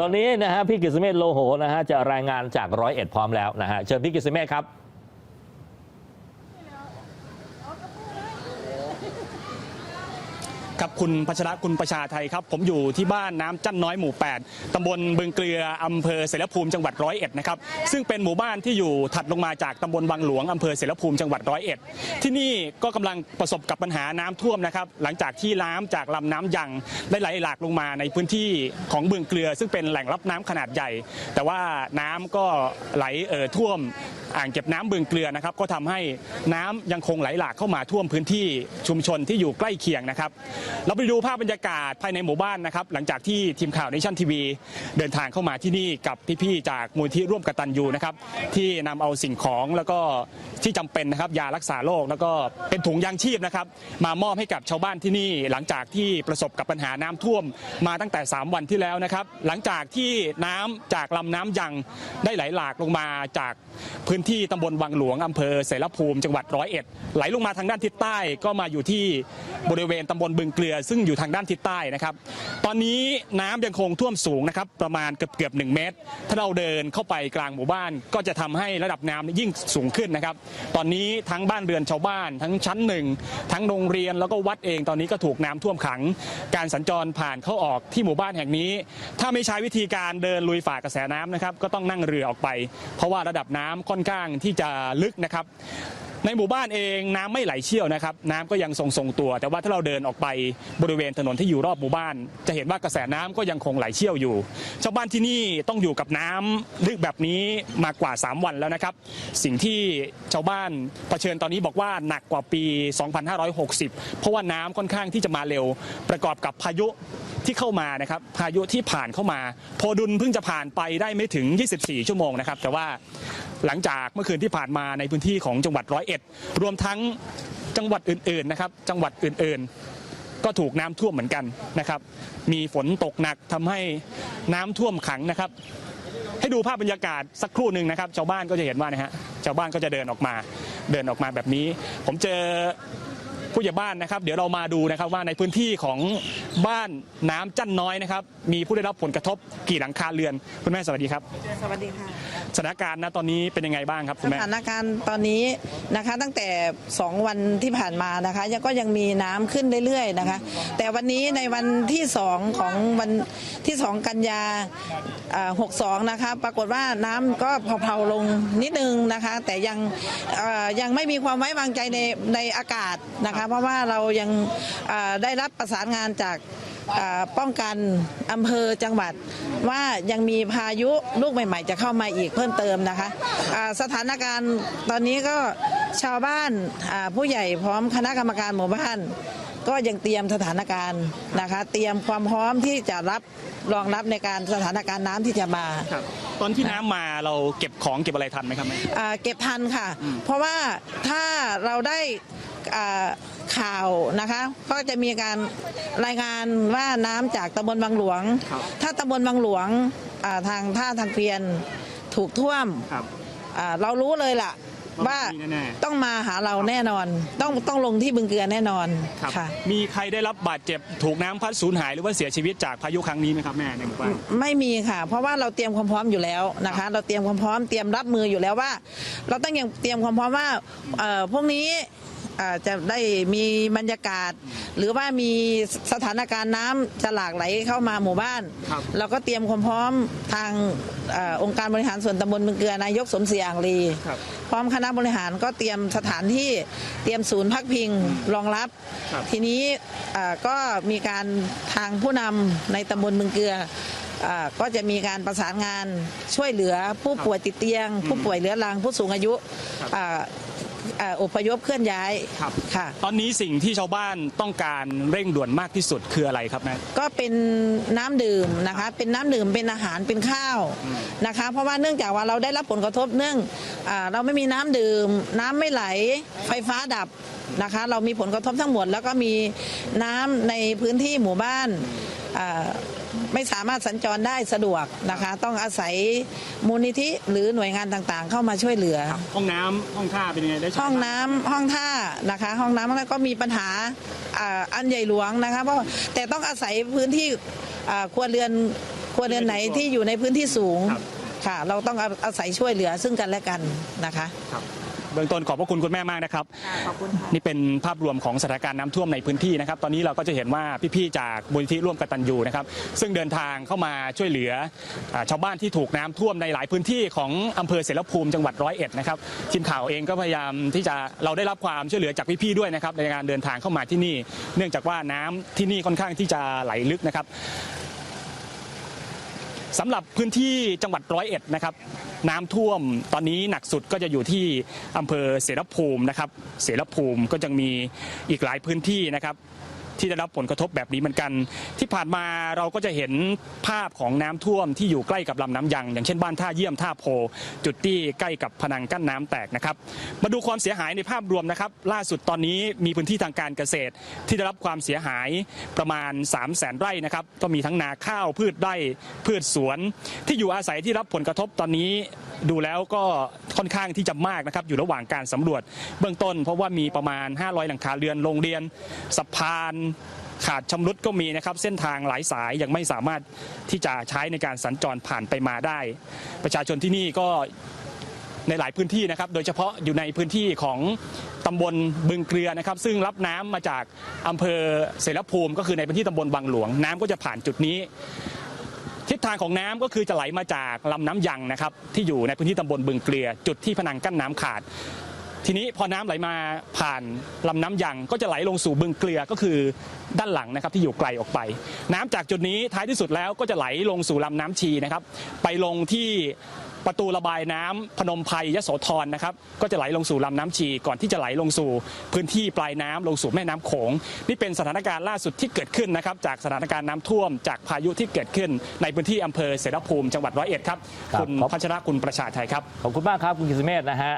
ตอนนี้นะฮะพี่กิษเมธโลโหนะฮะจะรายงานจากร้อยเอ็ดพร้อมแล้วนะฮะเชิญพี่กิษเมธครับ ครับคุณพัชระคุณประชาไทยครับ ผมอยู่ที่บ้านน้ำจันน้อยหมู่ 8ตำบลบึงเกลืออำเภอเสรภูมิจังหวัดร้อยเอ็ดนะครับซึ่งเป็นหมู่บ้านที่อยู่ถัดลงมาจากตำบลวังหลวงอำเภอเสรภูมิจังหวัดร้อยเอ็ดที่นี่ก็กำลังประสบกับปัญหาน้ำท่วมนะครับ หลังจากที่น้ำจากลำน้ำยังได้ไหลหลากลงมาในพื้นที่ของบึงเกลือ ซึ่งเป็นแหล่งรับน้ำขนาดใหญ่ แต่ว่าน้ำก็ไหลเอ่อท่วมอ่างเก็บน้ำบึงเกลือนะครับก็ทำให้น้ำยังคงไหลหลากเข้ามาท่วมพื้นที่ชุมชนที่อยู่ใกล้เคียงนะครับเราไปดูภาพบรรยากาศภายในหมู่บ้านนะครับ หลังจากที่ทีมข่าวในชั่นทีวีเดินทางเข้ามาที่นี่กับพี่ๆจากมูลที่ร่วมกตันยูนะครับที่นำเอาสิ่งของแล้วก็ที่จำเป็นนะครับยารักษาโรคแล้วก็เป็นถุงยางชีพนะครับมามอบให้กับชาวบ้านที่นี่ หลังจากที่ประสบกับปัญหาน้ำท่วมมาตั้งแต่ 3 วันที่แล้วนะครับหลังจากที่น้ำจากลำน้ำยังได้ไหลหลากลงมาจากพื้นที่ตำบลวังหลวงอำเภอเสรภูมิจังหวัดร้อยเอ็ดไหลลงมาทางด้านทิศใต้ก็มาอยู่ที่บริเวณตำบลบึงกลเกลือซึ่งอยู่ทางด้านทิศใต้นะครับ ตอนนี้น้ำยังคงท่วมสูงนะครับประมาณเกือบเกือบหนึ่งเมตร ถ้าเราเดินเข้าไปกลางหมู่บ้าน ก็จะทำให้ระดับน้ำยิ่งสูงขึ้นนะครับ ตอนนี้ทั้งบ้านเรือนชาวบ้าน ทั้งชั้นหนึ่งทั้งโรงเรียนแล้วก็วัดเองตอนนี้ก็ถูกน้ำท่วมขัง การสัญจรผ่านเข้าออกที่หมู่บ้านแห่งนี้ ถ้าไม่ใช้วิธีการเดินลุยฝ่ากระแสน้ำนะครับก็ต้องนั่งเรือออกไป เพราะว่าระดับน้ำค่อนข้างที่จะลึกนะครับ ในหมู่บ้านเองน้ำไม่ไหลเชี่ยวนะครับน้ำก็ยังทรงทรงตัว แต่ว่าถ้าเราเดินออกไปบริเวณถนนที่อยู่รอบหมู่บ้าน จะเห็นว่ากระแสน้ำก็ยังคงไหลเชี่ยวอยู่ชาวบ้านที่นี่ต้องอยู่กับน้ำลึกแบบนี้มากว่า 3 วันแล้วนะครับ สิ่งที่ชาวบ้านเผชิญตอนนี้บอกว่าหนักกว่าปี 2560 เพราะว่าน้ำค่อนข้างที่จะมาเร็ว ประกอบกับพายุที่เข้ามานะครับพายุที่ผ่านเข้ามา โพดุลเพิ่งจะผ่านไปได้ไม่ถึง 24 ชั่วโมงนะครับ แต่ว่า หลังจากเมื่อคืนที่ผ่านมาในพื้นที่ของจังหวัดร้อยเอ็ดรวมทั้งจังหวัดอื่นๆนะครับ จังหวัดอื่นๆ ก็ถูกน้ำท่วมเหมือนกันนะครับ มีฝนตกหนักทำให้น้ำท่วมขังนะครับ ให้ดูภาพบรรยากาศสักครู่หนึ่งนะครับ ชาวบ้านก็จะเห็นว่านะฮะชาวบ้านก็จะเดินออกมาเดินออกมาแบบนี้ ผมเจอ ผู้ใหญ่บ้านนะครับ เดี๋ยวเรามาดูนะครับว่าในพื้นที่ของบ้านน้ำจันน้อยนะครับ มีผู้ได้รับผลกระทบกี่หลังคาเรือน คุณแม่สวัสดีครับ สวัสดีค่ะ สถานการณ์ณตอนนี้เป็นยังไงบ้างครับสคุณแม่ถานการณ์ตอนนี้นะคะตั้งแต่ 2 วันที่ผ่านมานะคะยังก็ยังมีน้ำขึ้นเรื่อยๆนะคะ แต่วันนี้ในวันที่ 2 ของวันที่ 2 กันยาอ่า62นะคะปรากฏว่าน้ำก็เผาๆลงนิดนึงนะคะ แต่ยังเอ่อยังไม่มีความไว้วางใจในในอากาศนะคะเพราะว่าเรายังอ่าได้รับประสานงานจากอ่าป้องกันอำเภอจังหวัดว่ายังมีพายุลูกใหม่ ๆ จะเข้ามาอีกเพิ่มเติมนะคะอ่าสถานการณ์ตอนนี้ก็ชาวบ้านอ่าผู้ใหญ่พร้อมคณะกรรมการหมู่บ้าน ก็ยังเตรียมสถานการณ์นะคะ เตรียมความพร้อมที่จะรับรองรับในการสถานการณ์น้ำที่จะมาครับตอนที่น้ำมาเราเก็บของเก็บอะไรทันไหมครับแม่อ่าเก็บทันค่ะ เพราะว่าถ้าเราได้อ่า ข่าวนะคะก็จะมีการรายงานว่าน้ำจากตำบลบางหลวงครับถ้าตำบลบางหลวงอ่าทางท่าทางเกวียนถูกท่วมครับอ่าเรารู้เลยล่ะว่ามีแน่ๆต้องมาหาเราแน่นอน ต้องต้องลงที่บึงเกลือแน่นอนครับค่ะมีใครได้รับบาดเจ็บถูกน้ำพัดสูญหายหรือว่าเสียชีวิตจากพายุครั้งนี้ไหมครับแม่ในหมู่บ้านไม่มีค่ะ เพราะว่าเราเตรียมความพร้อมอยู่แล้วนะคะ เราเตรียมความพร้อมเตรียมรับมืออยู่แล้วว่า เราต้องยังเตรียมความพร้อมว่าเอ่อพวกนี้เอ่อจะได้มีบรรยากาศ หรือว่ามีสถานการณ์น้ำจะหลากไหลเข้ามาหมู่บ้าน ครับ เราก็เตรียมความพร้อมทางเออองค์การบริหารส่วนตำบลเมืองเกลือนายกสมศรีอ่างลี ครับ พร้อมคณะบริหารก็เตรียมสถานที่เตรียมศูนย์พักพิงรองรับ ครับทีนี้เอ่อก็มีการทางผู้นำในตำบลเมืองเกลือเอ่อก็จะมีการประสานงานช่วยเหลือผู้ป่วยติดเตียง ผู้ป่วยเรื้อรังผู้สูงอายุครับ เอ่อ เอ่ออพยพเคลื่อนย้ายครับ ค่ะ ตอนนี้สิ่งที่ชาวบ้านต้องการเร่งด่วนมากที่สุดคืออะไรครับแม่ ก็เป็นน้ำดื่มนะคะ เป็นน้ำดื่มเป็นอาหารเป็นข้าวนะคะ เพราะว่าเนื่องจากว่าเราได้รับผลกระทบเนื่องอาเราไม่มีน้ำดื่ม น้ำไม่ไหลไฟฟ้าดับนะคะ เรามีผลกระทบทั้งหมด แล้วก็มีน้ำในพื้นที่หมู่บ้านอ่า ไม่สามารถสัญจรได้สะดวกนะคะ ต้องอาศัยมูลนิธิหรือหน่วยงานต่างๆ เข้ามาช่วยเหลือ ห้องน้ำห้องท่าเป็นยังไงได้ใช้ห้องน้ำห้องท่านะคะ ห้องน้ำก็มีปัญหาอ่าอันใหญ่หลวงนะคะเพราะแต่ต้องอาศัยพื้นที่อ่าครัวเรือนครัวเรือนไหนที่อยู่ในพื้นที่สูงครับ ค่ะ เราต้องเอาอาศัยช่วยเหลือซึ่งกันและกันนะคะ เบื้องต้นขอบพระคุณคุณแม่มากนะครับขอบคุณค่ะนี่เป็นภาพรวมของสถานการณ์น้ำท่วมในพื้นที่นะครับ ตอนนี้เราก็จะเห็นว่าพี่ๆจากมูลนิธิร่วมกตัญญูนะครับ ซึ่งเดินทางเข้ามาช่วยเหลืออ่าชาวบ้านที่ถูกน้ำท่วมในหลายพื้นที่ของอำเภอเสรภูมิจังหวัดร้อยเอ็ดนะครับทีมข่าวเองก็พยายามที่จะเราได้รับความช่วยเหลือจากพี่ๆด้วยนะครับในการเดินทางเข้ามาที่นี่ เนื่องจากว่าน้ำที่นี่ค่อนข้างที่จะไหลลึกนะครับ สำหรับพื้นที่จังหวัดร้อยเอ็ดนะครับน้ำท่วมตอนนี้หนักสุดก็จะอยู่ที่อำเภอเสรภูมินะครับ เสรภูมิก็ยังมีอีกหลายพื้นที่นะครับ ที่ได้รับผลกระทบแบบนี้เหมือนกัน ที่ผ่านมาเราก็จะเห็นภาพของน้ำท่วมที่อยู่ใกล้กับลำน้ำยัง อย่างเช่นบ้านท่าเยี่ยมท่าโพ จุดที่ใกล้กับพนังกั้นน้ำแตกนะครับมาดูความเสียหายในภาพรวมนะครับ ล่าสุดตอนนี้มีพื้นที่ทางการเกษตร ที่ได้รับความเสียหายประมาณ 3 0 0แสนไร่นะครับก็มีทั้งนาข้าวพืชไร่พืชสวน ที่อยู่อาศัยที่รับผลกระทบตอนนี้ ดูแล้วก็ค่อนข้างที่จะมากนะครับอยู่ระหว่างการสำรวจเบื้องต้น เพราะว่ามีประมาณ 500 หลังคาเรือนโรงเรียนสะพานขาดชำรุดก็มีนะครับ เส้นทางหลายสายยังไม่สามารถที่จะใช้ในการสัญจรผ่านไปมาได้ ประชาชนที่นี่ก็ในหลายพื้นที่นะครับ โดยเฉพาะอยู่ในพื้นที่ของตำบลบึงเกลือนะครับ ซึ่งรับน้ำมาจากอำเภอเสรภูมิ ก็คือในพื้นที่ตำบลบางหลวง น้ำก็จะผ่านจุดนี้ ทิศทางของน้ำก็คือจะไหลมาจากลำน้ำยังนะครับที่อยู่ในพื้นที่ตำบลบึงเกลือจุดที่พนังกั้นน้ำขาด ทีนี้พอน้ำไหลมาผ่านลำน้ำยังก็จะไหลลงสู่บึงเกลือก็คือด้านหลังนะครับที่อยู่ไกลออกไป น้ำจากจุดนี้ท้ายที่สุดแล้วก็จะไหลลงสู่ลำน้ำชีนะครับไปลงที่ ประตูระบายน้ำพนมไพรยโสธรนะครับ ก็จะไหลลงสู่ลำน้ำชีก่อนที่จะไหลลงสู่พื้นที่ปลายน้ำลงสู่แม่น้ำโขงนี่เป็นสถานการณ์ล่าสุดที่เกิดขึ้นนะครับ จากสถานการณ์น้ำท่วม จากพายุที่เกิดขึ้น ในพื้นที่อำเภอเสรภูมิจังหวัดร้อยเอ็ดครับครับคุณขอบพัชรคุณประชาไทยครับขอบคุณมากครับคุณกิษเมธนะฮะ